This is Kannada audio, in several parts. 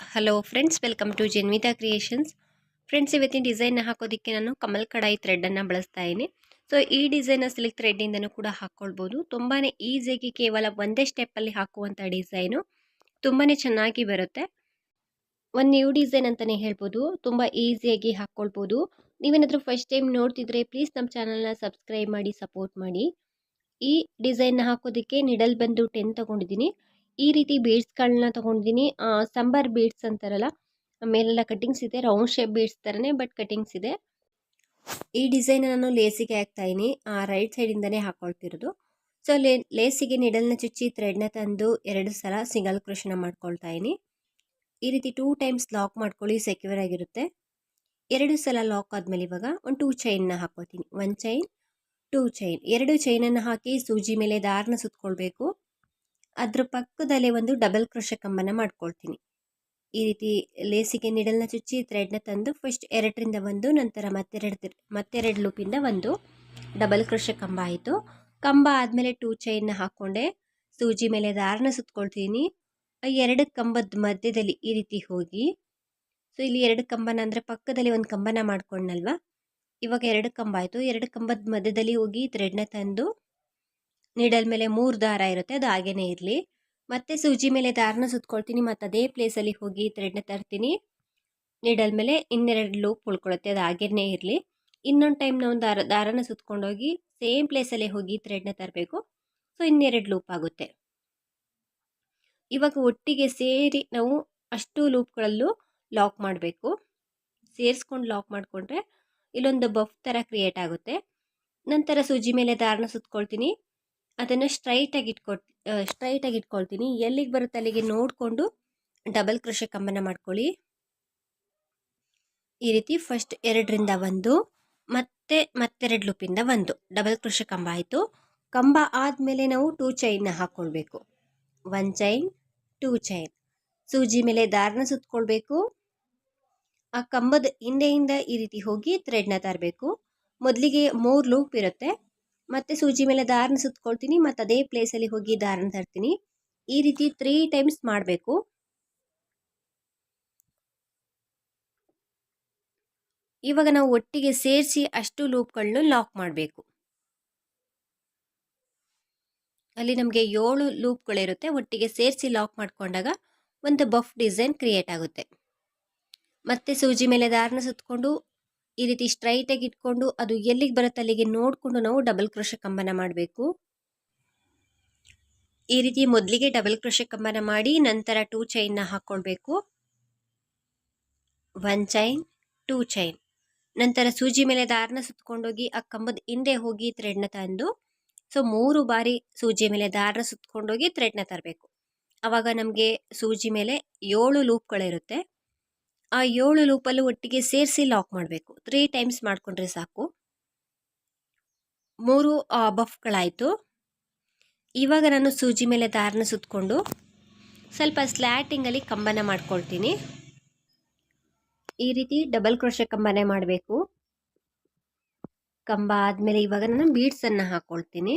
Hello friends welcome to Janvita creations friends ಇವತ್ತಿನ ಡಿಸೈನ್ನ ಹಾಕೋದಕ್ಕೆ ನಾನು ಕಮಲ್ ಕಡಾಯಿ ಥ್ರೆಡನ್ನು ಬಳಸ್ತಾ ಇದ್ದೀನಿ. ಸೊ ಈ ಡಿಸೈನ್ನ ಸಿಲ್ಕ್ ಥ್ರೆಡ್ಡಿಂದನೂ ಕೂಡ ಹಾಕ್ಕೊಳ್ಬೋದು ತುಂಬಾ ಈಸಿಯಾಗಿ ಕೇವಲ ಒಂದೇ ಸ್ಟೆಪ್ಪಲ್ಲಿ ಹಾಕುವಂಥ ಡಿಸೈನು ತುಂಬಾ ಚೆನ್ನಾಗಿ ಬರುತ್ತೆ. ಒಂದು ನ್ಯೂ ಡಿಸೈನ್ ಅಂತಲೇ ಹೇಳ್ಬೋದು. ತುಂಬ ಈಸಿಯಾಗಿ ಹಾಕ್ಕೊಳ್ಬೋದು ನೀವೇನಾದರೂ ಫಸ್ಟ್ ಟೈಮ್ ನೋಡ್ತಿದ್ರೆ ಪ್ಲೀಸ್ ನಮ್ಮ ಚಾನಲ್ನ ಸಬ್ಸ್ಕ್ರೈಬ್ ಮಾಡಿ ಸಪೋರ್ಟ್ ಮಾಡಿ. ಈ ಡಿಸೈನ್ನ ಹಾಕೋದಕ್ಕೆ ನಿಡಲ್ ಬಂದು ಟೆನ್ ತೊಗೊಂಡಿದ್ದೀನಿ. ಈ ರೀತಿ ಬೀಡ್ಸ್ಗಳನ್ನ ತೊಗೊಂಡಿದ್ದೀನಿ ಸಂಬಾರ್ ಬೀಡ್ಸ್ ಅಂತಾರಲ್ಲ, ಮೇಲೆಲ್ಲ ಕಟ್ಟಿಂಗ್ಸ್ ಇದೆ ರೌಂಡ್ ಶೇಪ್ ಬೀಡ್ಸ್ ಥರನೇ ಬಟ್ ಕಟ್ಟಿಂಗ್ಸ್ ಇದೆ. ಈ ಡಿಸೈನ್ ನಾನು ಲೇಸಿಗೆ ಹಾಕ್ತಾಯಿನಿ ರೈಟ್ ಸೈಡಿಂದನೇ ಹಾಕ್ಕೊಳ್ತಿರೋದು ಸೊ ಲೇ ಲೇಸಿಗೆ ನಿಡಲ್ನ ಚುಚ್ಚಿ ಥ್ರೆಡ್ನ ತಂದು ಎರಡು ಸಲ ಸಿಂಗಲ್ ಕ್ರೋಶನ ಮಾಡ್ಕೊಳ್ತಾ ಇದ್ದೀನಿ ಈ ರೀತಿ ಟೂ ಟೈಮ್ಸ್ ಲಾಕ್ ಮಾಡ್ಕೊಳ್ಳಿ ಸೆಕ್ಯೂರ್ ಆಗಿರುತ್ತೆ. ಎರಡು ಸಲ ಲಾಕ್ ಆದಮೇಲೆ ಇವಾಗ ಒಂದು ಟೂ ಚೈನ್ನ ಹಾಕ್ಕೊಳ್ತೀನಿ ಒನ್ ಚೈನ್ ಟೂ ಚೈನ್ ಎರಡು ಚೈನನ್ನು ಹಾಕಿ ಸೂಜಿ ಮೇಲೆ ದಾರನ ಸುತ್ಕೊಳ್ಬೇಕು. ಅದ್ರ ಪಕ್ಕದಲ್ಲೇ ಒಂದು ಡಬಲ್ ಕ್ರೋಶ ಕಂಬನ ಮಾಡ್ಕೊಳ್ತೀನಿ. ಈ ರೀತಿ ಲೇಸಿಗೆ ನಿಡಲ್ನ ಚುಚ್ಚಿ ಥ್ರೆಡ್ನ ತಂದು ಫಸ್ಟ್ ಎರಡರಿಂದ ಒಂದು, ನಂತರ ಮತ್ತೆರಡು ಮತ್ತೆರಡು ಲೂಪಿಂದ ಒಂದು ಡಬಲ್ ಕ್ರೋಶ ಕಂಬ ಆಯಿತು. ಕಂಬ ಆದಮೇಲೆ ಟೂ ಚೈನ್ನ ಹಾಕ್ಕೊಂಡೆ ಸೂಜಿ ಮೇಲೆ ದಾರನ ಸುತ್ಕೊಳ್ತೀನಿ. ಎರಡು ಕಂಬದ ಮಧ್ಯದಲ್ಲಿ ಈ ರೀತಿ ಹೋಗಿ ಸೊ ಇಲ್ಲಿ ಎರಡು ಕಂಬನ ಅಂದರೆ ಪಕ್ಕದಲ್ಲಿ ಒಂದು ಕಂಬನ ಮಾಡ್ಕೊಂಡಲ್ವ ಇವಾಗ ಎರಡು ಕಂಬ ಆಯಿತು. ಎರಡು ಕಂಬದ ಮಧ್ಯದಲ್ಲಿ ಹೋಗಿ ಥ್ರೆಡ್ನ ತಂದು ನೀಡಲ್ ಮೇಲೆ ಮೂರು ದಾರ ಇರುತ್ತೆ, ಅದು ಹಾಗೇನೇ ಇರಲಿ. ಮತ್ತೆ ಸೂಜಿ ಮೇಲೆ ದಾರನ ಸುತ್ಕೊಳ್ತೀನಿ, ಮತ್ತು ಅದೇ ಪ್ಲೇಸಲ್ಲಿ ಹೋಗಿ ಥ್ರೆಡ್ನ ತರ್ತೀನಿ. ನೀಡಲ್ ಮೇಲೆ ಇನ್ನೆರಡು ಲೂಪ್ ಉಳ್ಕೊಳುತ್ತೆ, ಅದು ಹಾಗೇನೇ ಇರಲಿ. ಇನ್ನೊಂದು ಟೈಮ್ ನಾವು ದಾರ, ದಾರನ ಸುತ್ಕೊಂಡೋಗಿ ಸೇಮ್ ಪ್ಲೇಸಲ್ಲೇ ಹೋಗಿ ಥ್ರೆಡ್ನ ತರಬೇಕು. ಸೊ ಇನ್ನೆರಡು ಲೂಪ್ ಆಗುತ್ತೆ. ಇವಾಗ ಒಟ್ಟಿಗೆ ಸೇರಿ ನಾವು ಅಷ್ಟು ಲೂಪ್ಗಳಲ್ಲೂ ಲಾಕ್ ಮಾಡಬೇಕು. ಸೇರಿಸ್ಕೊಂಡು ಲಾಕ್ ಮಾಡಿಕೊಂಡ್ರೆ ಇಲ್ಲೊಂದು ಬಫ್ ಥರ ಕ್ರಿಯೇಟ್ ಆಗುತ್ತೆ. ನಂತರ ಸೂಜಿ ಮೇಲೆ ದಾರನ ಸುತ್ಕೊಳ್ತೀನಿ. ಅದನ್ನು ಸ್ಟ್ರೈಟಾಗಿ ಇಟ್ಕೊಟ್ ಸ್ಟ್ರೈಟಾಗಿ ಇಟ್ಕೊಳ್ತೀನಿ. ಎಲ್ಲಿಗೆ ಬರುತ್ತೆ ಅಲ್ಲಿಗೆ ನೋಡಿಕೊಂಡು ಡಬಲ್ ಕ್ರೋಶೆ ಕಂಬನ ಮಾಡ್ಕೊಳ್ಳಿ. ಈ ರೀತಿ ಫಸ್ಟ್ ಎರಡರಿಂದ ಒಂದು, ಮತ್ತೆ, ಮತ್ತೆರಡು ಲೂಪಿಂದ ಒಂದು. ಡಬಲ್ ಕ್ರೋಶೆ ಕಂಬ ಆಯಿತು. ಕಂಬ ಆದಮೇಲೆ ನಾವು ಟೂ ಚೈನ್ನ ಹಾಕ್ಕೊಳ್ಬೇಕು. One chain, two chain. ಸೂಜಿ ಮೇಲೆ ದಾರನ ಸುತ್ತಕೊಳ್ಬೇಕು ಆ ಕಂಬದ ಹಿಂದೆಯಿಂದ ಈ ರೀತಿ ಹೋಗಿ ಥ್ರೆಡ್ನ ತರಬೇಕು. ಮೊದಲಿಗೆ ಮೂರು ಲೂಪ್ ಇರುತ್ತೆ. ಮತ್ತೆ ಸೂಜಿ ಮೇಲೆ ದಾರನ ಸುತ್ಕೊಳ್ತೀನಿ, ಮತ್ತು ಅದೇ ಪ್ಲೇಸಲ್ಲಿ ಹೋಗಿ ದಾರನ ತರ್ತೀನಿ. ಈ ರೀತಿ ತ್ರೀ ಟೈಮ್ಸ್ ಮಾಡಬೇಕು. ಇವಾಗ ನಾವು ಒಟ್ಟಿಗೆ ಸೇರಿಸಿ ಅಷ್ಟು ಲೂಪ್ಗಳನ್ನು ಲಾಕ್ ಮಾಡಬೇಕು. ಅಲ್ಲಿ ನಮಗೆ ಏಳು ಲೂಪ್ಗಳಿರುತ್ತೆ ಒಟ್ಟಿಗೆ ಸೇರಿಸಿ ಲಾಕ್ ಮಾಡಿಕೊಂಡಾಗ ಒಂದು ಬಫ್ ಡಿಸೈನ್ ಕ್ರಿಯೇಟ್ ಆಗುತ್ತೆ. ಮತ್ತೆ ಸೂಜಿ ಮೇಲೆ ದಾರನ ಸುತ್ತಕೊಂಡು ಈ ರೀತಿ ಸ್ಟ್ರೈಟಾಗಿ ಇಟ್ಕೊಂಡು ಅದು ಎಲ್ಲಿಗೆ ಬರುತ್ತೆ ಅಲ್ಲಿಗೆ ನೋಡಿಕೊಂಡು ನಾವು ಡಬಲ್ ಕ್ರೋಶ ಕಂಬನ ಮಾಡಬೇಕು. ಈ ರೀತಿ ಮೊದಲಿಗೆ ಡಬಲ್ ಕ್ರೋಶ ಕಂಬನ ಮಾಡಿ ನಂತರ ಟೂ ಚೈನ್ನ ಹಾಕ್ಕೊಳ್ಬೇಕು. ಒನ್ ಚೈನ್ ಟೂ ಚೈನ್ ನಂತರ ಸೂಜಿ ಮೇಲೆ ದಾರನ ಸುತ್ಕೊಂಡೋಗಿ ಆ ಕಂಬದ ಹಿಂದೆ ಹೋಗಿ ಥ್ರೆಡ್ನ ತಂದು ಸೊ ಮೂರು ಬಾರಿ ಸೂಜಿ ಮೇಲೆ ದಾರನ ಸುತ್ಕೊಂಡೋಗಿ ಥ್ರೆಡ್ನ ತರಬೇಕು. ಆವಾಗ ನಮಗೆ ಸೂಜಿ ಮೇಲೆ ಏಳು ಲೂಪ್ಗಳಿರುತ್ತೆ ಆ ಏಳು ಲೂಪಲ್ಲೂ ಒಟ್ಟಿಗೆ ಸೇರಿಸಿ ಲಾಕ್ ಮಾಡಬೇಕು. ತ್ರೀ ಟೈಮ್ಸ್ ಮಾಡಿಕೊಂಡ್ರೆ ಸಾಕು. ಮೂರು ಬಫ್ಗಳಾಯಿತು. ಇವಾಗ ನಾನು ಸೂಜಿ ಮೇಲೆ ದಾರನ ಸುತ್ತಕೊಂಡು ಸ್ವಲ್ಪ ಸ್ಲ್ಯಾಟಿಂಗಲ್ಲಿ ಕಂಬನ ಮಾಡ್ಕೊಳ್ತೀನಿ. ಈ ರೀತಿ ಡಬಲ್ ಕ್ರೋಶ ಕಂಬನೆ ಮಾಡಬೇಕು. ಕಂಬ ಆದಮೇಲೆ ಇವಾಗ ನಾನು ಬೀಡ್ಸನ್ನು ಹಾಕ್ಕೊಳ್ತೀನಿ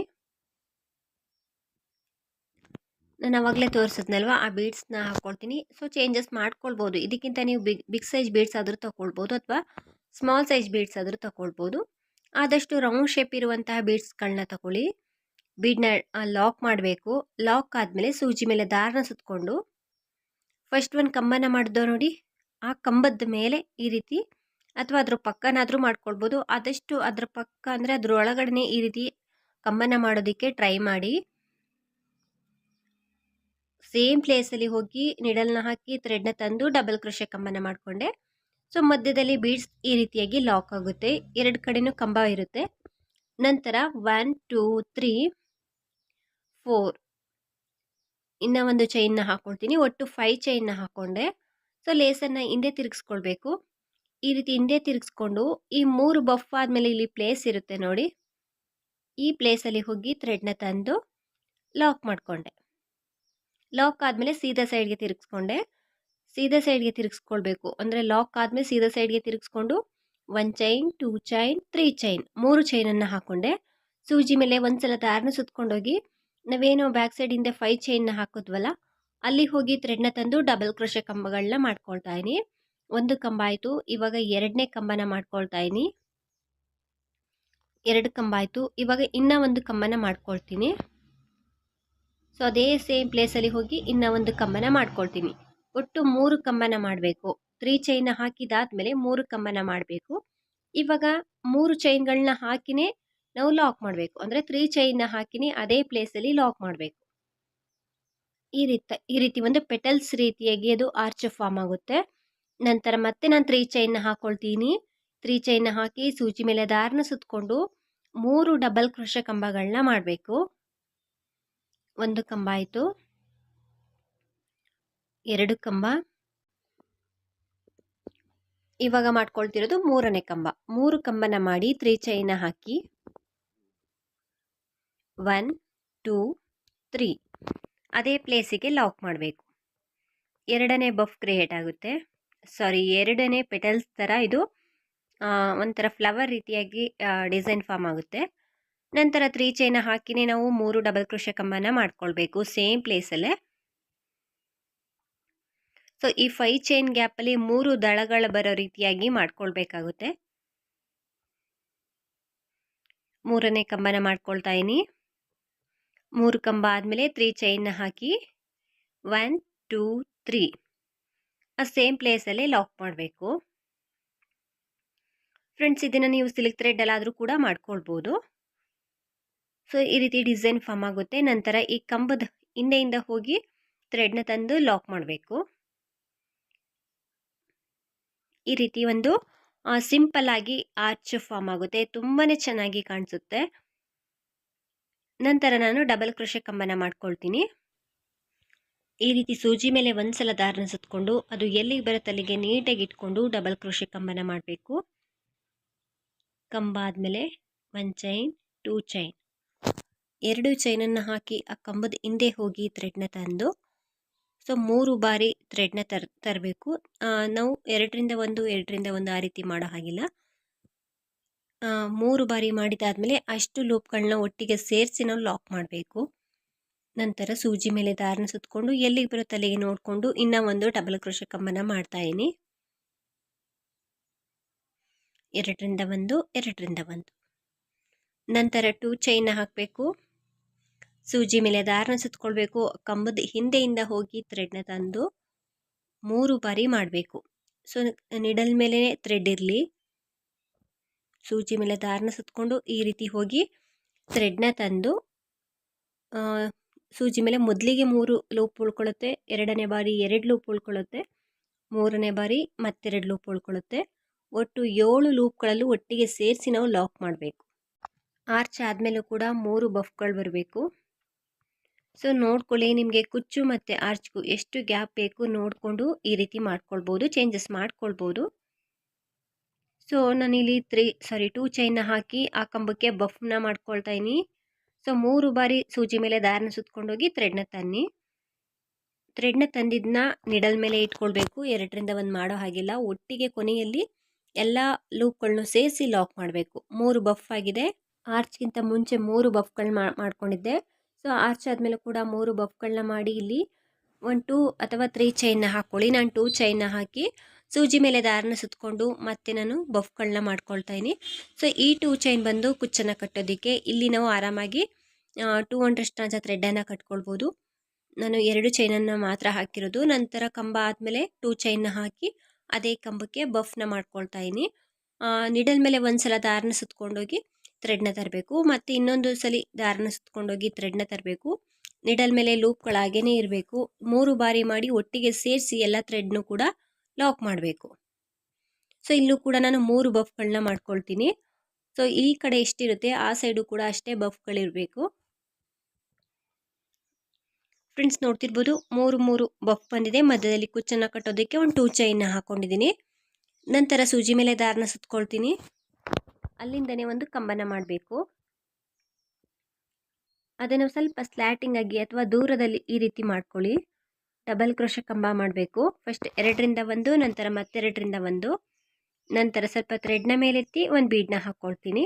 ನಾನು ಅವಾಗಲೇ ತೋರಿಸಿದ್ನಲ್ವ? ಆ ಬೀಡ್ಸ್ನ ಹಾಕ್ಕೊಳ್ತೀನಿ ಸೊ ಚೇಂಜಸ್ ಮಾಡ್ಕೊಳ್ಬೋದು. ಇದಕ್ಕಿಂತ ನೀವು ಬಿಗ್ ಬಿಗ್ ಸೈಜ್ ಬೀಡ್ಸ್ ಆದರೂ ತೊಗೊಳ್ಬೋದು ಅಥವಾ ಸ್ಮಾಲ್ ಸೈಜ್ ಬೀಡ್ಸ್ ಆದರೂ ತೊಗೊಳ್ಬೋದು ಆದಷ್ಟು ರೌಂಡ್ ಶೇಪ್ ಇರುವಂತಹ ಬೀಡ್ಸ್ಗಳನ್ನ ತಗೊಳ್ಳಿ. ಬೀಡ್ನ ಲಾಕ್ ಮಾಡಬೇಕು. ಲಾಕ್ ಆದಮೇಲೆ ಸೂಜಿ ಮೇಲೆ ದಾರನ ಸುತ್ತಕೊಂಡು ಫಸ್ಟ್ ಒಂದು ಕಂಬನ ಮಾಡಿದೋ ನೋಡಿ, ಆ ಕಂಬದ ಮೇಲೆ ಈ ರೀತಿ ಅಥವಾ ಅದ್ರ ಪಕ್ಕನಾದರೂ ಮಾಡ್ಕೊಳ್ಬೋದು. ಆದಷ್ಟು ಅದ್ರ ಪಕ್ಕ ಅಂದರೆ ಅದ್ರ ಒಳಗಡೆ ಈ ರೀತಿ ಕಂಬನ ಮಾಡೋದಕ್ಕೆ ಟ್ರೈ ಮಾಡಿ. ಸೇಮ್ ಪ್ಲೇಸಲ್ಲಿ ಹೋಗಿ ನಿಡಲ್ನ ಹಾಕಿ ಥ್ರೆಡ್ನ ತಂದು ಡಬಲ್ ಕ್ರೋಶೆ ಕಂಬನ ಮಾಡಿಕೊಂಡೆ. ಸೊ ಮಧ್ಯದಲ್ಲಿ ಬೀಡ್ಸ್ ಈ ರೀತಿಯಾಗಿ ಲಾಕ್ ಆಗುತ್ತೆ. ಎರಡು ಕಡೆಯೂ ಕಂಬ ಇರುತ್ತೆ. ನಂತರ ಒನ್ ಟೂ ತ್ರೀ ಫೋರ್ ಇನ್ನು ಒಂದು ಚೈನ್ನ ಹಾಕ್ಕೊಳ್ತೀನಿ ಒಟ್ಟು ಫೈವ್ ಚೈನ್ನ ಹಾಕ್ಕೊಂಡೆ ಸೊ ಲೇಸನ್ನು ಹಿಂದೆ ತಿರುಗಿಸ್ಕೊಳ್ಬೇಕು. ಈ ರೀತಿ ಹಿಂದೆ ತಿರುಗಿಸ್ಕೊಂಡು ಈ ಮೂರು ಬಫ್ ಆದಮೇಲೆ ಇಲ್ಲಿ ಪ್ಲೇಸ್ ಇರುತ್ತೆ ನೋಡಿ. ಈ ಪ್ಲೇಸಲ್ಲಿ ಹೋಗಿ ಥ್ರೆಡ್ನ ತಂದು ಲಾಕ್ ಮಾಡಿಕೊಂಡೆ. ಲಾಕ್ ಆದಮೇಲೆ ಸೀದಾ ಸೈಡ್ಗೆ ತಿರುಗಿಸ್ಕೊಂಡೆ. ಸೀದಾ ಸೈಡ್ಗೆ ತಿರುಗಿಸ್ಕೊಳ್ಬೇಕು. ಅಂದರೆ ಲಾಕ್ ಆದಮೇಲೆ ಸೀದಾ ಸೈಡ್ಗೆ ತಿರುಗಿಸ್ಕೊಂಡು one chain two chain three chain ಮೂರು ಚೈನನ್ನು ಹಾಕ್ಕೊಂಡೆ ಸೂಜಿ ಮೇಲೆ ಒಂದು ಸಲ ದಾರನ ಸುತ್ಕೊಂಡೋಗಿ ನಾವೇನೋ ಬ್ಯಾಕ್ ಸೈಡಿಂದ ಫೈವ್ ಚೈನ್ನ ಹಾಕಿದ್ವಲ್ಲ, ಅಲ್ಲಿ ಹೋಗಿ ಥ್ರೆಡ್ನ ತಂದು ಡಬಲ್ ಕ್ರೋಶೆ ಕಂಬಗಳನ್ನ ಮಾಡ್ಕೊಳ್ತಾ ಇದೀನಿ ಒಂದು ಕಂಬ ಆಯಿತು, ಇವಾಗ ಎರಡನೇ ಕಂಬನ ಮಾಡ್ಕೊಳ್ತಾ ಇದೀನಿ ಎರಡು ಕಂಬ ಆಯಿತು, ಇವಾಗ ಇನ್ನೂ ಒಂದು ಕಂಬನ ಮಾಡ್ಕೊಳ್ತೀನಿ. ಸೊ ಅದೇ ಸೇಮ್ ಪ್ಲೇಸಲ್ಲಿ ಹೋಗಿ ಇನ್ನೂ ಒಂದು ಕಂಬನ ಮಾಡ್ಕೊಳ್ತೀನಿ. ಒಟ್ಟು ಮೂರು ಕಂಬನ ಮಾಡಬೇಕು. ತ್ರೀ ಚೈನ್ ಹಾಕಿದಾದ್ಮೇಲೆ ಮೂರು ಕಂಬನ ಮಾಡಬೇಕು. ಇವಾಗ ಮೂರು ಚೈನ್ಗಳನ್ನ ಹಾಕಿನೇ ನಾವು ಲಾಕ್ ಮಾಡಬೇಕು. ಅಂದರೆ ತ್ರೀ ಚೈನ್ನ ಹಾಕಿನೇ ಅದೇ ಪ್ಲೇಸಲ್ಲಿ ಲಾಕ್ ಮಾಡಬೇಕು. ಈ ರೀತಿ ಈ ರೀತಿ ಒಂದು ಪೆಟಲ್ಸ್ ರೀತಿಯಾಗಿ ಅದು ಆರ್ಚ್ ಫಾರ್ಮ್ ಆಗುತ್ತೆ. ನಂತರ ಮತ್ತೆ ನಾನು ತ್ರೀ ಚೈನ್ನ ಹಾಕೊಳ್ತೀನಿ. ತ್ರೀ ಚೈನ್ನ ಹಾಕಿ ಸೂಜಿ ಮೇಲೆ ದಾರನ ಸುತ್ತಕೊಂಡು ಮೂರು ಡಬಲ್ ಕ್ರೋಶ ಕಂಬಗಳನ್ನ ಮಾಡಬೇಕು. ಒಂದು ಕಂಬ ಆಯಿತು. ಎರಡು ಕಂಬ. ಇವಾಗ ಮಾಡ್ಕೊಳ್ತಿರೋದು ಮೂರನೇ ಕಂಬ. ಮೂರು ಕಂಬನ ಮಾಡಿ ತ್ರೀ ಚೈನ ಹಾಕಿ. ಒನ್ ಟೂ ತ್ರೀ ಅದೇ ಪ್ಲೇಸಿಗೆ ಲಾಕ್ ಮಾಡಬೇಕು. ಎರಡನೇ ಬಫ್ ಕ್ರಿಯೇಟ್ ಆಗುತ್ತೆ. ಸಾರಿ ಎರಡನೇ ಪೆಟಲ್ಸ್ ಥರ ಇದು ಒಂಥರ ಫ್ಲವರ್ ರೀತಿಯಾಗಿ ಡಿಸೈನ್ ಫಾರ್ಮ್ ಆಗುತ್ತೆ. ನಂತರ ತ್ರೀ ಚೈನ ಹಾಕಿನೇ ನಾವು ಮೂರು ಡಬಲ್ ಕ್ರೋಶೆ ಕಂಬನ ಮಾಡ್ಕೊಳ್ಬೇಕು ಸೇಮ್ ಪ್ಲೇಸಲ್ಲೇ ಸೊ ಈ ಫೈ ಚೈನ್ ಗ್ಯಾಪಲ್ಲಿ ಮೂರು ದಳಗಳು ಬರೋ ರೀತಿಯಾಗಿ ಮಾಡ್ಕೊಳ್ಬೇಕಾಗುತ್ತೆ. ಮೂರನೇ ಕಂಬನ ಮಾಡ್ಕೊಳ್ತಾ ಇದೀನಿ ಮೂರು ಕಂಬ ಆದಮೇಲೆ ತ್ರೀ ಚೈನ್ನ ಹಾಕಿ ಒನ್ ಟೂ ತ್ರೀ ಆ ಸೇಮ್ ಪ್ಲೇಸಲ್ಲಿ ಲಾಕ್ ಮಾಡಬೇಕು. ಫ್ರೆಂಡ್ಸ್ ಇದನ್ನು ನೀವು ಸಿಲ್ಕ್ ಥ್ರೆಡ್ಡಲ್ಲಾದರೂ ಕೂಡ ಮಾಡ್ಕೊಳ್ಬೋದು. ಸೊ, ಈ ರೀತಿ ಡಿಸೈನ್ ಫಾರ್ಮ್ ಆಗುತ್ತೆ. ನಂತರ ಈ ಕಂಬದ ಹಿಂದೆಯಿಂದ ಹೋಗಿ ಥ್ರೆಡ್ನ ತಂದು ಲಾಕ್ ಮಾಡಬೇಕು. ಈ ರೀತಿ ಒಂದು ಸಿಂಪಲ್ ಆಗಿ ಆರ್ಚ್ ಫಾರ್ಮ್ ಆಗುತ್ತೆ. ತುಂಬಾ ಚೆನ್ನಾಗಿ ಕಾಣಿಸುತ್ತೆ. ನಂತರ ನಾನು ಡಬಲ್ ಕೃಷಿ ಕಂಬನ ಮಾಡ್ಕೊಳ್ತೀನಿ. ಈ ರೀತಿ ಸೂಜಿ ಮೇಲೆ ಒಂದ್ಸಲ ದಾರನ ಸುತ್ತಕೊಂಡು ಅದು ಎಲ್ಲಿಗೆ ಬರುತ್ತೆ ಅಲ್ಲಿಗೆ ನೀಟಾಗಿ ಇಟ್ಕೊಂಡು ಡಬಲ್ ಕೃಷಿ ಕಂಬನ ಮಾಡಬೇಕು. ಕಂಬ ಆದಮೇಲೆ, ಒನ್ ಚೈನ್, ಟೂ ಚೈನ್. ಎರಡು ಚೈನನ್ನು ಹಾಕಿ ಆ ಕಂಬದ ಹಿಂದೆ ಹೋಗಿ ಥ್ರೆಡ್ನ ತಂದು ಸೊ ಮೂರು ಬಾರಿ ಥ್ರೆಡ್ನ ತರ್, ತರಬೇಕು. ನಾವು ಎರಡರಿಂದ ಒಂದು ಎರಡರಿಂದ ಒಂದು ಆ ರೀತಿ ಮಾಡೋ ಹಾಗಿಲ್ಲ. ಮೂರು ಬಾರಿ ಮಾಡಿದಾದಮೇಲೆ ಅಷ್ಟು ಲೂಪ್ಗಳನ್ನ ಒಟ್ಟಿಗೆ ಸೇರಿಸಿ ನಾವು ಲಾಕ್ ಮಾಡಬೇಕು. ನಂತರ ಸೂಜಿ ಮೇಲೆ ದಾರನ ಸುತ್ತಕೊಂಡು ಎಲ್ಲಿಗೆ ಬರೋ ತಲೆಗೆ ನೋಡಿಕೊಂಡು ಇನ್ನೂ ಒಂದು ಡಬಲ್ ಕ್ರೋಶ ಕಂಬನ ಮಾಡ್ತಾ ಇದೀನಿ ಎರಡರಿಂದ ಒಂದು ಎರಡರಿಂದ ಒಂದು. ನಂತರ ಟೂ ಚೈನ್ ಹಾಕಬೇಕು. ಸೂಜಿ ಮೇಲೆ ದಾರನ ಸುತ್ತಕೊಳ್ಬೇಕು ಕಂಬದ ಹಿಂದೆಯಿಂದ ಹೋಗಿ ಥ್ರೆಡ್ನ ತಂದು ಮೂರು ಬಾರಿ ಮಾಡಬೇಕು. ಸೊ ನಿಡಲ್ ಮೇಲೆ ಥ್ರೆಡ್ ಇರಲಿ. ಸೂಜಿ ಮೇಲೆ ದಾರನ ಸುತ್ತಕೊಂಡು ಈ ರೀತಿ ಹೋಗಿ ಥ್ರೆಡ್ನ ತಂದು ಸೂಜಿ ಮೇಲೆ ಮೊದಲಿಗೆ ಮೂರು ಲೂಪ್ ಉಳ್ಕೊಳ್ಳುತ್ತೆ, ಎರಡನೇ ಬಾರಿ ಎರಡು ಲೂಪ್ ಉಳ್ಕೊಳ್ಳುತ್ತೆ, ಮೂರನೇ ಬಾರಿ ಮತ್ತೆರಡು ಲೂಪ್ ಉಳ್ಕೊಳ್ಳುತ್ತೆ. ಒಟ್ಟು ಏಳು ಲೂಪ್ಗಳಲ್ಲೂ ಒಟ್ಟಿಗೆ ಸೇರಿಸಿ ನಾವು ಲಾಕ್ ಮಾಡಬೇಕು. ಆರ್ಚ್ ಆದಮೇಲೂ ಕೂಡ ಮೂರು ಬಫ್ಗಳು ಬರಬೇಕು. ಸೊ ನೋಡ್ಕೊಳ್ಳಿ, ನಿಮಗೆ ಕುಚ್ಚು ಮತ್ತು ಆರ್ಚ್ಗೂ ಎಷ್ಟು ಗ್ಯಾಪ್ ಬೇಕು ನೋಡಿಕೊಂಡು ಈ ರೀತಿ ಮಾಡ್ಕೊಳ್ಬೋದು ಚೇಂಜಸ್ ಮಾಡ್ಕೊಳ್ಬೋದು. ಸೊ ನಾನಿಲ್ಲಿ ತ್ರೀ ಸಾರಿ ಟೂ ಚೈನ್ನ ಹಾಕಿ ಆ ಕಂಬಕ್ಕೆ ಬಫ್ನ ಮಾಡ್ಕೊಳ್ತಾ ಇದ್ದೀನಿ. ಸೊ ಮೂರು ಬಾರಿ ಸೂಜಿ ಮೇಲೆ ದಾರನ ಸುತ್ಕೊಂಡೋಗಿ ಥ್ರೆಡ್ನ ತನ್ನಿ. ಥ್ರೆಡ್ನ ತಂದಿದ್ದನ್ನ ನಿಡಲ್ ಮೇಲೆ ಇಟ್ಕೊಳ್ಬೇಕು, ಎರಡರಿಂದ ಒಂದು ಮಾಡೋ ಹಾಗಿಲ್ಲ. ಒಟ್ಟಿಗೆ ಕೊನೆಯಲ್ಲಿ ಎಲ್ಲ ಲೂಪ್ಗಳನ್ನೂ ಸೇರಿಸಿ ಲಾಕ್ ಮಾಡಬೇಕು. ಮೂರು ಬಫ್ ಆಗಿದೆ. ಆರ್ಚ್ಗಿಂತ ಮುಂಚೆ ಮೂರು ಬಫ್ಗಳನ್ನ ಮಾಡ್ಕೊಂಡಿದ್ದೆ. ಸೊ ಆರ್ಚ್ ಆದಮೇಲೆ ಕೂಡ ಮೂರು ಬಫ್ಗಳನ್ನ ಮಾಡಿ ಇಲ್ಲಿ ಒನ್ ಟೂ ಅಥವಾ ತ್ರೀ ಚೈನ್ನ ಹಾಕ್ಕೊಳ್ಳಿ ನಾನು ಟೂ ಚೈನ್ನ ಹಾಕಿ ಸೂಜಿ ಮೇಲೆ ದಾರನ ಸುತ್ತಕೊಂಡು ಮತ್ತೆ ನಾನು ಬಫ್ಗಳನ್ನ ಮಾಡ್ಕೊಳ್ತಾ ಇದ್ದೀನಿ ಸೊ ಈ ಟೂ ಚೈನ್ ಬಂದು ಕುಚ್ಚನ್ನು ಕಟ್ಟೋದಕ್ಕೆ ಇಲ್ಲಿ ನಾವು ಆರಾಮಾಗಿ ಟೂ ಹಂಡ್ರೆಡ್ ಸ್ಟಾಂಜ ಥ್ರೆಡ್ಡನ್ನು ಕಟ್ಕೊಳ್ಬೋದು. ನಾನು ಎರಡು ಚೈನನ್ನು ಮಾತ್ರ ಹಾಕಿರೋದು. ನಂತರ ಕಂಬ ಆದಮೇಲೆ ಟೂ ಚೈನ್ನ ಹಾಕಿ ಅದೇ ಕಂಬಕ್ಕೆ ಬಫ್ನ ಮಾಡ್ಕೊಳ್ತಾ ನಿಡಲ್ ಮೇಲೆ ಒಂದು ಸಲ ದಾರನ ಸುತ್ಕೊಂಡೋಗಿ ಥ್ರೆಡ್ನ ತರಬೇಕು. ಮತ್ತು ಇನ್ನೊಂದು ಸಲ ದಾರನ ಸುತ್ಕೊಂಡೋಗಿ ಥ್ರೆಡ್ನ ತರಬೇಕು. ನಿಡಲ್ ಮೇಲೆ ಲೂಪ್ಗಳಾಗೇ ಇರಬೇಕು. ಮೂರು ಬಾರಿ ಮಾಡಿ ಒಟ್ಟಿಗೆ ಸೇರಿಸಿ ಎಲ್ಲ ಥ್ರೆಡ್ನು ಕೂಡ ಲಾಕ್ ಮಾಡಬೇಕು. ಸೊ ಇಲ್ಲೂ ಕೂಡ ನಾನು ಮೂರು ಬಫ್ಗಳನ್ನ ಮಾಡ್ಕೊಳ್ತೀನಿ. ಸೊ ಈ ಕಡೆ ಎಷ್ಟಿರುತ್ತೆ, ಆ ಸೈಡು ಕೂಡ ಅಷ್ಟೇ ಬಫ್ಗಳಿರಬೇಕು ಫ್ರೆಂಡ್ಸ್ ನೋಡ್ತಿರ್ಬೋದು, ಮೂರು ಮೂರು ಬಫ್ ಬಂದಿದೆ. ಮಧ್ಯದಲ್ಲಿ ಕುಚ್ಚನ್ನು ಕಟ್ಟೋದಕ್ಕೆ ಒಂದು ಟೂ ಚೈನ್ನ ಹಾಕ್ಕೊಂಡಿದ್ದೀನಿ ನಂತರ ಸೂಜಿ ಮೇಲೆ ದಾರನ ಸುತ್ಕೊಳ್ತೀನಿ. ಅಲ್ಲಿಂದನೇ ಒಂದು ಕಂಬನ ಮಾಡಬೇಕು. ಅದನ್ನು ಸ್ವಲ್ಪ ಸ್ಲ್ಯಾಟಿಂಗ್ ಆಗಿ ಅಥವಾ ದೂರದಲ್ಲಿ ಈ ರೀತಿ ಮಾಡ್ಕೊಳ್ಳಿ. ಡಬಲ್ ಕ್ರೋಶ ಕಂಬ ಮಾಡಬೇಕು. ಫಸ್ಟ್ ಎರಡರಿಂದ ಒಂದು, ನಂತರ ಮತ್ತೆರಡರಿಂದ ಒಂದು. ನಂತರ ಸ್ವಲ್ಪ ಥ್ರೆಡ್ನ ಮೇಲೆತ್ತಿ ಒಂದು ಬೀಡನ್ನ ಹಾಕ್ಕೊಳ್ತೀನಿ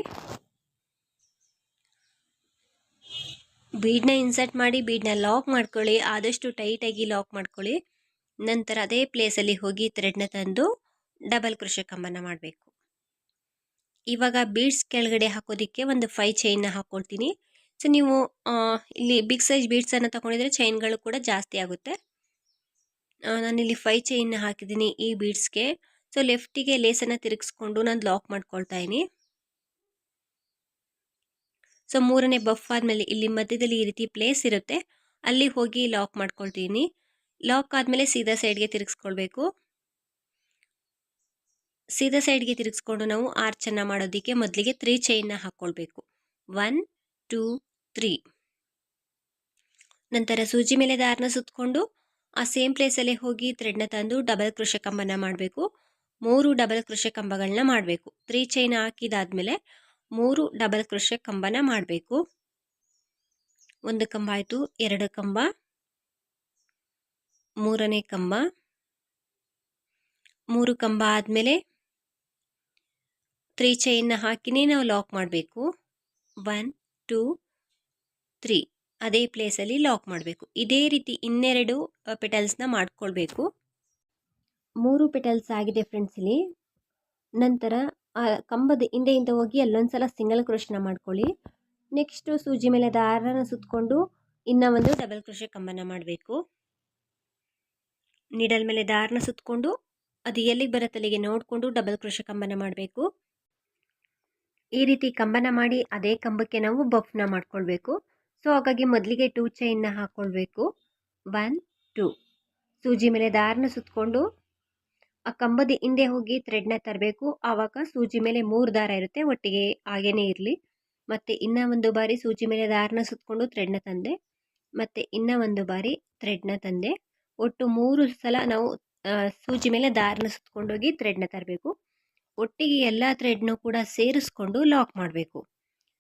ಬೀಡ್ನ ಇನ್ಸರ್ಟ್ ಮಾಡಿ ಬೀಡ್ನ ಲಾಕ್ ಮಾಡ್ಕೊಳ್ಳಿ. ಆದಷ್ಟು ಟೈಟಾಗಿ ಲಾಕ್ ಮಾಡ್ಕೊಳ್ಳಿ. ನಂತರ ಅದೇ ಪ್ಲೇಸಲ್ಲಿ ಹೋಗಿ ಥ್ರೆಡ್ನ ತಂದು ಡಬಲ್ ಕೃಷಿ ಕಂಬನ ಮಾಡಬೇಕು. ಇವಾಗ ಬೀಡ್ಸ್ ಕೆಳಗಡೆ ಹಾಕೋದಕ್ಕೆ ಒಂದು ಫೈ ಚೈನ್ನ ಹಾಕ್ಕೊಳ್ತೀನಿ ಸೊ ನೀವು ಇಲ್ಲಿ ಬಿಗ್ ಸೈಜ್ ಬೀಡ್ಸನ್ನು ತಗೊಂಡಿದ್ರೆ ಚೈನ್ಗಳು ಕೂಡ ಜಾಸ್ತಿ ಆಗುತ್ತೆ. ನಾನಿಲ್ಲಿ ಫೈ ಚೈನ್ನ ಹಾಕಿದ್ದೀನಿ ಈ ಬೀಡ್ಸ್ಗೆ ಸೊ ಲೆಫ್ಟಿಗೆ ಲೇಸನ್ನು ತಿರುಗಿಸ್ಕೊಂಡು ನಾನು ಲಾಕ್ ಮಾಡ್ಕೊಳ್ತಾ ಇದ್ದೀನಿ ಸೊ ಮೂರನೇ ಬಫ್ ಆದಮೇಲೆ ಇಲ್ಲಿ ಮಧ್ಯದಲ್ಲಿ ಈ ರೀತಿ ಪ್ಲೇಸ್ ಇರುತ್ತೆ. ಅಲ್ಲಿ ಹೋಗಿ ಲಾಕ್ ಮಾಡ್ಕೊಳ್ತೀನಿ. ಲಾಕ್ ಆದಮೇಲೆ ಸೀದಾ ಸೈಡ್ಗೆ ತಿರುಗಿಸ್ಕೊಳ್ಬೇಕು. ಸೀದಾ ಸೈಡ್ಗೆ ತಿರುಗಿಸ್ಕೊಂಡು ನಾವು ಆರ್ಚನ್ನು ಮಾಡೋದಕ್ಕೆ ಮೊದಲಿಗೆ ತ್ರೀ ಚೈನ್ನ ಹಾಕ್ಕೊಳ್ಬೇಕು ಒನ್ ಟೂ ತ್ರೀ ನಂತರ ಸೂಜಿ ಮೇಲೆ ದಾರನ ಸುತ್ತಕೊಂಡು ಆ ಸೇಮ್ ಪ್ಲೇಸಲ್ಲೇ ಹೋಗಿ ಥ್ರೆಡ್ನ ತಂದು ಡಬಲ್ ಕೃಷಿ ಕಂಬನ ಮಾಡಬೇಕು. ಮೂರು ಡಬಲ್ ಕೃಷಿ ಕಂಬಗಳನ್ನ ಮಾಡಬೇಕು. ತ್ರೀ ಚೈನ್ ಹಾಕಿದಾದ್ಮೇಲೆ ಮೂರು ಡಬಲ್ ಕೃಷಿ ಕಂಬನ ಮಾಡಬೇಕು. ಒಂದು ಕಂಬ ಆಯಿತು, ಎರಡು ಕಂಬ, ಮೂರನೇ ಕಂಬ, ಮೂರು ಕಂಬ ಆದಮೇಲೆ ತ್ರೀ ಚೈನ್ನ ಹಾಕಿನೇ ನಾವು ಲಾಕ್ ಮಾಡಬೇಕು. ಒನ್ ಟೂ ತ್ರೀ ಅದೇ ಪ್ಲೇಸಲ್ಲಿ ಲಾಕ್ ಮಾಡಬೇಕು. ಇದೇ ರೀತಿ ಇನ್ನೆರಡು ಪೆಟಲ್ಸ್ನ ಮಾಡ್ಕೊಳ್ಬೇಕು. ಮೂರು ಪೆಟಲ್ಸ್ ಆಗಿದೆ ಫ್ರೆಂಡ್ಸ್ ಇಲ್ಲಿ. ನಂತರ, ಆ, ಕಂಬದ ಹಿಂದೆಯಿಂದ ಹೋಗಿ ಅಲ್ಲೊಂದ್ಸಲ ಸಿಂಗಲ್ ಕ್ರೋಶನ ಮಾಡ್ಕೊಳ್ಳಿ. ನೆಕ್ಸ್ಟು ಸೂಜಿ ಮೇಲೆ ದಾರನ ಸುತ್ತಕೊಂಡು ಇನ್ನೂ ಒಂದು ಡಬಲ್ ಕ್ರೋಶೆ ಕಂಬನ ಮಾಡಬೇಕು. ನಿಡಲ್ ಮೇಲೆ ದಾರನ ಸುತ್ತಕೊಂಡು ಅದು ಎಲ್ಲಿಗೆ ಬರುತ್ತೆ ಅಲ್ಲಿಗೆ ನೋಡಿಕೊಂಡು ಡಬಲ್ ಕ್ರೋಶೆ ಕಂಬನ ಮಾಡಬೇಕು. ಈ ರೀತಿ ಕಂಬನ ಮಾಡಿ ಅದೇ ಕಂಬಕ್ಕೆ ನಾವು ಬಫ್ನ ಮಾಡ್ಕೊಳ್ಬೇಕು. ಸೊ ಹಾಗಾಗಿ ಮೊದಲಿಗೆ ಟೂ ಚೈನ್ನ ಹಾಕ್ಕೊಳ್ಬೇಕು ಒನ್ ಟೂ ಸೂಜಿ ಮೇಲೆ ದಾರನ ಸುತ್ತಕೊಂಡು ಆ ಕಂಬದ ಹಿಂದೆ ಹೋಗಿ ಥ್ರೆಡ್ನ ತರಬೇಕು. ಆವಾಗ ಸೂಜಿ ಮೇಲೆ ಮೂರು ದಾರ ಇರುತ್ತೆ. ಒಟ್ಟಿಗೆ ಹಾಗೇನೇ ಇರಲಿ. ಮತ್ತು ಇನ್ನೂ ಒಂದು ಬಾರಿ ಸೂಜಿ ಮೇಲೆ ದಾರನ ಸುತ್ತಕೊಂಡು ಥ್ರೆಡ್ನ ತಂದೆ. ಮತ್ತು ಇನ್ನೂ ಒಂದು ಬಾರಿ ಥ್ರೆಡ್ನ ತಂದೆ. ಒಟ್ಟು ಮೂರು ಸಲ ನಾವು ಸೂಜಿ ಮೇಲೆ ದಾರನ ಸುತ್ತಕೊಂಡೋಗಿ ಥ್ರೆಡ್ನ ತರಬೇಕು. ಒಟ್ಟಿಗೆ ಎಲ್ಲ ಥ್ರೆಡ್ನೂ ಕೂಡ ಸೇರಿಸ್ಕೊಂಡು ಲಾಕ್ ಮಾಡಬೇಕು.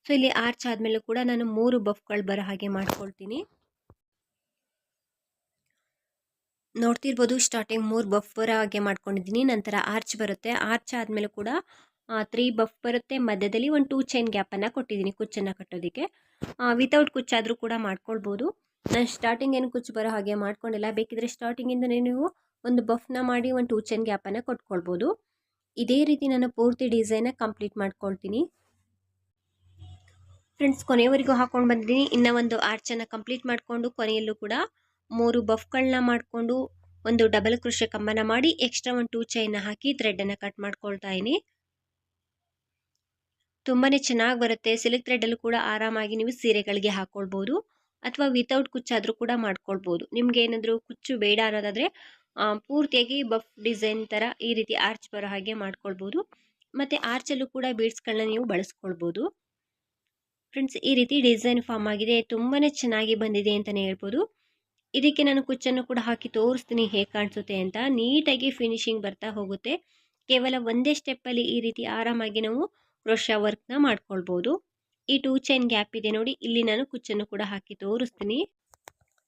ಸೊ ಇಲ್ಲಿ ಆರ್ಚ್ ಆದಮೇಲೆ ಕೂಡ ನಾನು ಮೂರು ಬಫ್ಗಳು ಬರೋ ಹಾಗೆ ಮಾಡ್ಕೊಳ್ತೀನಿ. ನೋಡ್ತಿರ್ಬೋದು ಸ್ಟಾರ್ಟಿಂಗ್ ಮೂರು ಬಫ್ ಬರೋ ಹಾಗೆ ಮಾಡ್ಕೊಂಡಿದ್ದೀನಿ, ನಂತರ ಆರ್ಚ್ ಬರುತ್ತೆ. ಆರ್ಚ್ ಆದಮೇಲೆ ಕೂಡ ತ್ರೀ ಬಫ್ ಬರುತ್ತೆ. ಮಧ್ಯದಲ್ಲಿ ಒಂದು ಟೂ ಚೈನ್ ಗ್ಯಾಪನ್ನು ಕೊಟ್ಟಿದ್ದೀನಿ ಕುಚ್ಚನ್ನು ಕಟ್ಟೋದಕ್ಕೆ. ವಿತೌಟ್ ಕುಚ್ಚಾದರೂ ಕೂಡ ಮಾಡ್ಕೊಳ್ಬೋದು. ನಾನು ಸ್ಟಾರ್ಟಿಂಗ್ ಏನು ಕುಚ್ಚು ಬರೋ ಹಾಗೆ ಮಾಡ್ಕೊಂಡಿಲ್ಲ. ಬೇಕಿದ್ರೆ ಸ್ಟಾರ್ಟಿಂಗಿಂದನೇ ನೀವು ಒಂದು ಬಫ್ನ ಮಾಡಿ ಒಂದು ಟೂ ಚೈನ್ ಗ್ಯಾಪನ್ನು ಕೊಟ್ಕೊಳ್ಬೋದು. ಇದೇ ರೀತಿ ನಾನು ಪೂರ್ತಿ ಡಿಸೈನ ಕಂಪ್ಲೀಟ್ ಮಾಡ್ಕೊಳ್ತೀನಿ. ಫ್ರೆಂಡ್ಸ್, ಕೊನೆಯವರೆಗೂ ಹಾಕೊಂಡು ಬಂದಿದ್ದೀನಿ. ಇನ್ನೂ ಒಂದು ಆರ್ಚನ್ನು ಕಂಪ್ಲೀಟ್ ಮಾಡಿಕೊಂಡು ಕೊನೆಯಲ್ಲೂ ಕೂಡ ಮೂರು ಬಫ್ಗಳನ್ನ ಮಾಡಿಕೊಂಡು ಒಂದು ಡಬಲ್ ಕೃಷಿ ಕಂಬನ ಮಾಡಿ ಎಕ್ಸ್ಟ್ರಾ ಒಂದು ಟೂ ಚೈನ್ನ ಹಾಕಿ ಥ್ರೆಡನ್ನು ಕಟ್ ಮಾಡ್ಕೊಳ್ತಾ ಇದ್ದೀನಿ. ತುಂಬಾ ಚೆನ್ನಾಗಿ ಬರುತ್ತೆ. ಸಿಲ್ಕ್ ಥ್ರೆಡಲ್ಲೂ ಕೂಡ ಆರಾಮಾಗಿ ನೀವು ಸೀರೆಗಳಿಗೆ ಹಾಕ್ಕೊಳ್ಬೋದು ಅಥವಾ ವಿತೌಟ್ ಕುಚ್ಚಾದರೂ ಕೂಡ ಮಾಡ್ಕೊಳ್ಬೋದು. ನಿಮ್ಗೆ ಏನಾದರೂ ಕುಚ್ಚು ಬೇಡ ಅನ್ನೋದಾದರೆ ಪೂರ್ತಿಯಾಗಿ ಬಫ್ ಡಿಸೈನ್ ಥರ ಈ ರೀತಿ ಆರ್ಚ್ ಬರೋ ಹಾಗೆ ಮಾಡ್ಕೊಳ್ಬೋದು. ಮತ್ತು ಆರ್ಚಲ್ಲೂ ಕೂಡ ಬೀಡ್ಸ್ಗಳನ್ನ ನೀವು ಬಳಸ್ಕೊಳ್ಬೋದು. ಫ್ರೆಂಡ್ಸ್ ಈ ರೀತಿ ಡಿಸೈನ್ ಫಾರ್ಮ್ ಆಗಿದೆ. ತುಂಬಾ ಚೆನ್ನಾಗಿ ಬಂದಿದೆ ಅಂತಲೇ ಹೇಳ್ಬೋದು. ಇದಕ್ಕೆ ನಾನು ಕುಚ್ಚನ್ನು ಕೂಡ ಹಾಕಿ ತೋರಿಸ್ತೀನಿ ಹೇಗೆ ಕಾಣಿಸುತ್ತೆ ಅಂತ. ನೀಟಾಗಿ ಫಿನಿಶಿಂಗ್ ಬರ್ತಾ ಹೋಗುತ್ತೆ. ಕೇವಲ ಒಂದೇ ಸ್ಟೆಪ್ಪಲ್ಲಿ ಈ ರೀತಿ ಆರಾಮಾಗಿ ನಾವು ಕ್ರೋಶ ವರ್ಕ್ನ ಮಾಡ್ಕೊಳ್ಬೋದು. ಈ ಟೂ ಚೈನ್ ಗ್ಯಾಪ್ ಇದೆ ನೋಡಿ, ಇಲ್ಲಿ ನಾನು ಕುಚ್ಚನ್ನು ಕೂಡ ಹಾಕಿ ತೋರಿಸ್ತೀನಿ.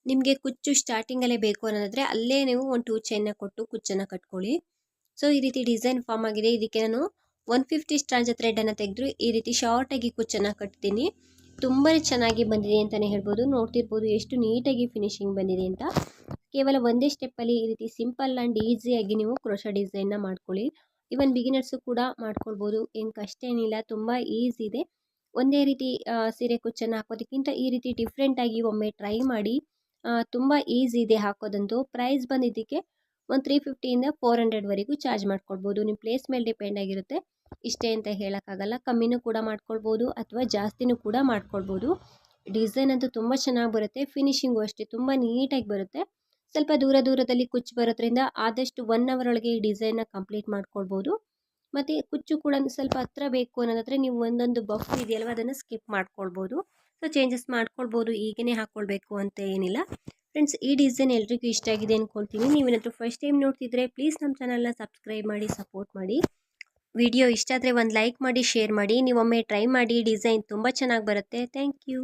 ನಿಮಗೆ ಕುಚ್ಚು ಸ್ಟಾರ್ಟಿಂಗಲ್ಲೇ ಬೇಕು ಅನ್ನೋದಾದರೆ ಅಲ್ಲೇ ನೀವು ಒಂದು ಟೂ ಚೈನ್ನ ಕೊಟ್ಟು ಕುಚ್ಚನ್ನು ಕಟ್ಕೊಳ್ಳಿ. ಸೊ, ಈ ರೀತಿ ಡಿಸೈನ್ ಫಾರ್ಮ್ ಆಗಿದೆ. ಇದಕ್ಕೆ ನಾನು ಒನ್ ಫಿಫ್ಟಿ ಸ್ಟ್ರಾಂಜ ಥ್ರೆಡನ್ನು ತೆಗೆದು ಈ ರೀತಿ ಶಾರ್ಟಾಗಿ ಕುಚ್ಚನ್ನು ಕಟ್ತೀನಿ. ತುಂಬಾ ಚೆನ್ನಾಗಿ ಬಂದಿದೆ ಅಂತಲೇ ಹೇಳ್ಬೋದು. ನೋಡ್ತಿರ್ಬೋದು ಎಷ್ಟು ನೀಟಾಗಿ ಫಿನಿಶಿಂಗ್ ಬಂದಿದೆ ಅಂತ. ಕೇವಲ ಒಂದೇ ಸ್ಟೆಪ್ಪಲ್ಲಿ ಈ ರೀತಿ ಸಿಂಪಲ್ ಆ್ಯಂಡ್ ಈಸಿಯಾಗಿ ನೀವು ಕ್ರೋಶ ಡಿಸೈನ್ನ ಮಾಡ್ಕೊಳ್ಳಿ. ಈವನ್ ಬಿಗಿನರ್ಸು ಕೂಡ ಮಾಡ್ಕೊಳ್ಬೋದು. ಏನು ಕಷ್ಟ ಏನಿಲ್ಲ, ತುಂಬ ಈಸಿ ಇದೆ. ಒಂದೇ ರೀತಿ ಸೀರೆ ಕುಚ್ಚನ್ನು ಹಾಕೋದಕ್ಕಿಂತ ಈ ರೀತಿ ಡಿಫ್ರೆಂಟಾಗಿ ಒಮ್ಮೆ ಟ್ರೈ ಮಾಡಿ ತುಂಬ ಈಸಿ ಇದೆ ಹಾಕೋದಂತೂ. ಪ್ರೈಸ್ ಬಂದಿದ್ದಕ್ಕೆ ಒಂದು ತ್ರೀ ಫಿಫ್ಟಿಯಿಂದ ಫೋರ್ ಹಂಡ್ರೆಡ್ವರೆಗೂ ಚಾರ್ಜ್ ಮಾಡ್ಕೊಳ್ಬೋದು. ನಿಮ್ಮ ಪ್ಲೇಸ್ ಮೇಲೆ ಡಿಪೆಂಡ್ ಆಗಿರುತ್ತೆ. ಇಷ್ಟೇ ಅಂತ ಹೇಳೋಕ್ಕಾಗಲ್ಲ. ಕಮ್ಮಿನೂ ಕೂಡ ಮಾಡ್ಕೊಳ್ಬೋದು ಅಥವಾ ಜಾಸ್ತಿನೂ ಕೂಡ ಮಾಡ್ಕೊಳ್ಬೋದು. ಡಿಸೈನ್ ಅಂತೂ ತುಂಬ ಚೆನ್ನಾಗಿ ಬರುತ್ತೆ. ಫಿನಿಶಿಂಗು ಅಷ್ಟೇ. ತುಂಬ ನೀಟಾಗಿ ಬರುತ್ತೆ. ಸ್ವಲ್ಪ ದೂರ ದೂರದಲ್ಲಿ ಕುಚ್ಚು ಬರೋದ್ರಿಂದ ಆದಷ್ಟು ಒನ್ ಅವರ್ ಒಳಗೆ ಈ ಡಿಸೈನ್ನ ಕಂಪ್ಲೀಟ್ ಮಾಡ್ಕೊಳ್ಬೋದು. ಮತ್ತು ಕುಚ್ಚು ಕೂಡ ಸ್ವಲ್ಪ ಹತ್ರ ಬೇಕು ಅನ್ನೋದಾದರೆ ನೀವು ಒಂದೊಂದು ಬಫ್ ಇದೆಯಲ್ವ, ಅದನ್ನು ಸ್ಕಿಪ್ ಮಾಡ್ಕೊಳ್ಬೋದು. ಸೊ ಚೇಂಜಸ್ ಮಾಡ್ಕೊಳ್ಬೋದು, ಈಗನೇ ಹಾಕ್ಕೊಳ್ಬೇಕು ಅಂತ ಏನಿಲ್ಲ. ಫ್ರೆಂಡ್ಸ್ ಈ ಡಿಸೈನ್ ಎಲ್ರಿಗೂ ಇಷ್ಟ ಆಗಿದೆ ಅಂದ್ಕೊಳ್ತೀನಿ ನೀವೇನಾದರೂ ಫಸ್ಟ್ ಟೈಮ್ ನೋಡ್ತಿದ್ರೆ ಪ್ಲೀಸ್ ನಮ್ಮ ಚಾನಲ್ನ ಸಬ್ಸ್ಕ್ರೈಬ್ ಮಾಡಿ ಸಪೋರ್ಟ್ ಮಾಡಿ. ವಿಡಿಯೋ ಇಷ್ಟ ಆದರೆ ಒಂದು ಲೈಕ್ ಮಾಡಿ ಶೇರ್ ಮಾಡಿ. ನೀವೊಮ್ಮೆ ಟ್ರೈ ಮಾಡಿ ಡಿಸೈನ್ ತುಂಬ ಚೆನ್ನಾಗಿ ಬರುತ್ತೆ. Thank you